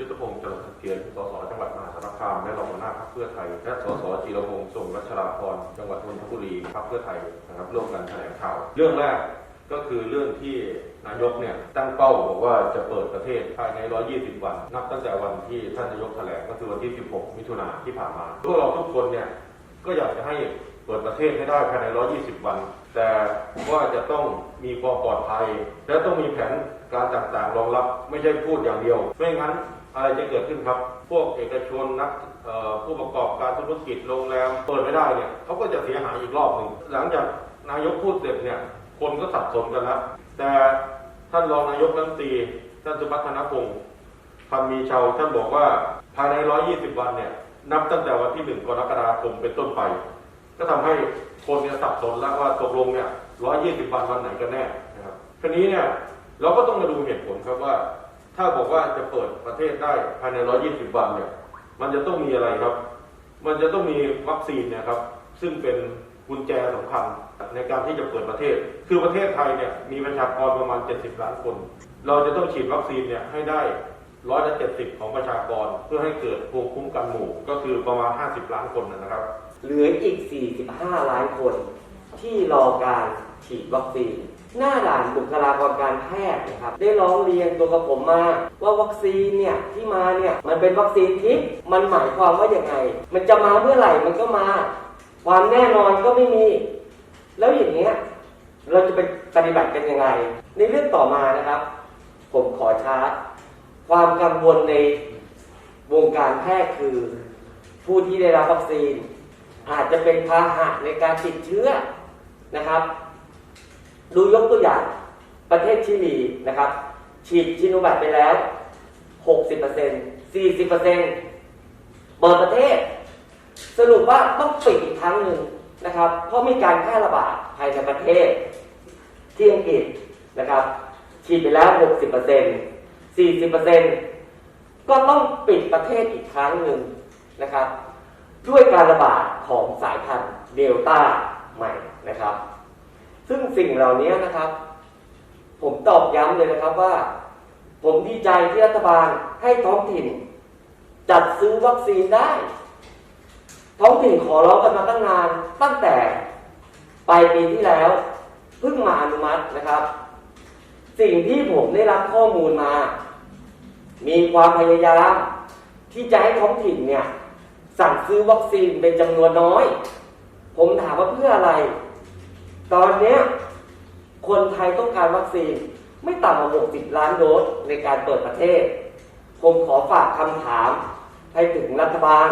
ยุทธพงศ์จรัสเทียนสสจังหวัดมหาสารคามและรองหัวหน้าพรรคเพื่อไทย และสสจีรพงศ์ส่งรัชราพรจังหวัดนนทบุรีพรรคเพื่อไทยนะครับร่วมกันแถลงข่าว เรื่องแรกก็คือเรื่องที่นายกเนี่ยตั้งเป้าบอกว่าจะเปิดประเทศภายใน 120 วัน นับตั้งแต่วันที่ท่านนายกแถลงก็คือวันที่ 16 มิถุนาที่ผ่านมาพวกเราทุกคนเนี่ยก็อยากจะให้ ปิดประเทศให้ได้ภายใน 120 วัน แต่ว่าจะต้องมีความปลอดภัย และต้องมีแผนการต่างๆ รองรับไม่ใช่พูดอย่างเดียว ไม่งั้นอะไรจะเกิดขึ้นครับ พวกเอกชนนักผู้ประกอบการธุรกิจโรงแรมเปิดไม่ได้เนี่ยเขาก็จะเสียหายอีกรอบหนึ่งหลังจากนายกพูดเสร็จเนี่ยคนก็สับสนกันแล้วแต่ท่านรองนายกรัฐมนตรีท่านสุพัฒนพงศ์พันมีชาวท่านบอกว่าภายใน 120 วันเนี่ยนับตั้งแต่วันที่ 1 กรกฎาคมเป็นต้นไป ก็ทำให้คนเนี่ยสับสนแล้วว่าตกลงเนี่ย120วันวันไหนกันแน่นะครับทีนี้เนี่ยเราก็ต้องมาดูเหตุผลครับว่า ถ้าบอกว่าจะเปิดประเทศได้ภายใน120วันเนี่ยมันจะต้องมีอะไรครับ มันจะต้องมีวัคซีนเนี่ยครับซึ่งเป็นกุญแจสำคัญในการที่จะเปิดประเทศ คือประเทศไทยเนี่ยมีประชากรประมาณ 70 ล้านคน เราจะต้องฉีดวัคซีนเนี่ยให้ได้ ร้อยละ70ของประชากร เพื่อให้เกิดภูมิคุ้มกันหมู่ ก็คือประมาณ 50 ล้านคนนะครับ เหลืออีก 45 ล้านคน ที่รอการฉีดวัคซีน หน้าด่านบุคลากรการแพทย์นะครับ ได้ร้องเรียนตัวกับผมมาว่าวัคซีนเนี่ยที่มาเนี่ยมันเป็นวัคซีนทิพย์มันหมายความว่าอย่างไง มันจะมาเมื่อไหร่มันก็มา ความแน่นอนก็ไม่มี แล้วอย่างเงี้ยเราจะไปปฏิบัติกันยังไง ในเรื่องต่อมานะครับ ผมขอชาร์จ ความกังวลในวงการแพทย์คือ ผู้ที่ได้รับวัคซีน อาจจะเป็นพาหะในการติดเชื้อนะครับ ดูยกตัวอย่างประเทศชิลีนะครับ ฉีดชิโนแวคไปแล้ว 60% 40%เปิดประเทศ สรุปว่าต้องปิดอีกครั้งหนึ่งนะครับ เพราะมีการแพร่ระบาดภายในประเทศที่อังกฤษนะครับ ฉีดไปแล้ว 60% 40%ก็ต้องปิดประเทศอีกครั้งหนึ่งนะครับ ด้วยการระบาดของสายพันธุ์เดลต้าใหม่นะครับ ซึ่งสิ่งเหล่านี้นะครับ ผมตอบย้ำเลยนะครับว่า ผมดีใจที่รัฐบาลให้ท้องถิ่น จัดซื้อวัคซีนได้ ท้องถิ่นขอร้องกันมาตั้งนานตั้งแต่ปลายปีที่แล้วเพิ่งมาอนุมัตินะครับ สิ่งที่ผมได้รับข้อมูลมา มีความพยายาม ที่จะให้ท้องถิ่นเนี่ยสั่งซื้อวัคซีนเป็นจำนวนน้อย ผมถามว่าเพื่ออะไร ตอนนี้คนไทยต้องการวัคซีนไม่ต่ำกว่า60 ล้านโดสในการเปิดประเทศ ผมขอฝากคำถามให้ถึงรัฐบาล